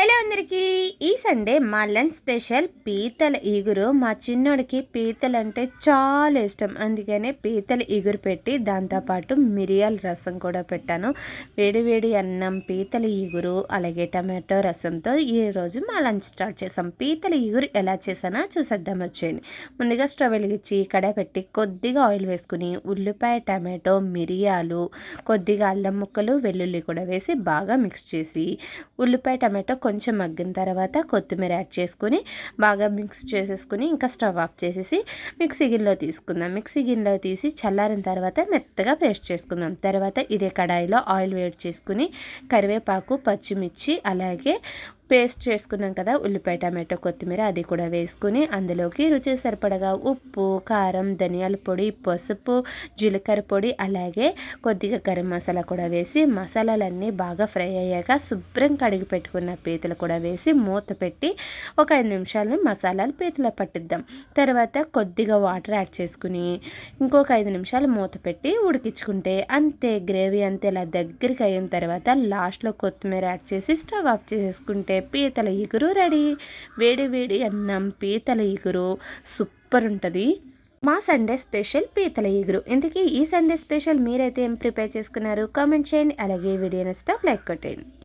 Hello అందరికీ ఈ Sunday మా లంచ్ స్పెషల్ పీతల ఈగురు. మా చిన్నోడికి పీతలు అంటే చాలా ఇష్టం. అందుకనే పీతల ఈగురు పెట్టి దాంతోపాటు మిరియాల రసం కూడా పెట్టాను. వేడివేడి అన్నం పీతల ఈగురు అలాగే టమాటో రసంతో ఈరోజు మా లంచ్ స్టార్ట్ చేసాం పీతల ఈగురు ఎలా చేసానో చూసేద్దాం వచ్చేయండి. ముందుగా స్టవ్ వెలిగించి కడాయి పెట్టి కొద్దిగా ఆయిల్ వేసుకుని ఉల్లిపాయ టమాటో మిరియాలు కొద్దిగా అల్లం ముక్కలు వెల్లుల్లి కూడా వేసి బాగా మిక్స్ చేసి ఉల్లిపాయ టమాటో కొంచెం మగ్గిన తర్వాత కొత్తిమీర యాడ్ చేసుకుని బాగా మిక్స్ చేసేసుకుని ఇంకా స్టవ్ ఆఫ్ చేసేసి మిక్సీ గిన్నెలో తీసుకుందాం. మిక్సీ గిన్నెలో తీసి చల్లారిన తర్వాత మెత్తగా పేస్ట్ చేసుకుందాం. తర్వాత ఇదే కడాయిలో ఆయిల్ వేడి చేసుకుని కరివేపాకు పచ్చిమిర్చి అలాగే పేస్ట్ చేసుకున్నాం కదా ఉల్లిపాయ టమాటో కొత్తిమీర అది కూడా వేసుకుని అందులోకి రుచి సరిపడగా ఉప్పు కారం ధనియాల పొడి పసుపు జీలకర్ర పొడి అలాగే కొద్దిగా గరం మసాలా కూడా వేసి మసాలాలన్నీ బాగా ఫ్రై అయ్యాక శుభ్రం కడిగి పెట్టుకున్న పీతలు కూడా వేసి మూత పెట్టి ఒక ఐదు నిమిషాలు మసాలాలు పీతలో పట్టిద్దాం. తర్వాత కొద్దిగా వాటర్ యాడ్ చేసుకుని ఇంకొక ఐదు నిమిషాలు మూత పెట్టి ఉడికించుకుంటే అంతే గ్రేవీ అంతే ఇలా దగ్గరికి అయిన తర్వాత లాస్ట్లో కొత్తిమీర యాడ్ చేసి స్టవ్ ఆఫ్ చేసేసుకుంటే పీతల ఇగురు రెడీ. వేడి వేడి అన్నం పీతల ఇగురు సూపర్ ఉంటుంది. మా సండే స్పెషల్ పీతల ఇగురు ఇంతకీ ఈ సండే స్పెషల్ మీరైతే ఏం ప్రిపేర్ చేసుకున్నారు? కామెంట్ చేయండి. అలాగే వీడియో నచ్చితే లైక్ కొట్టేయండి.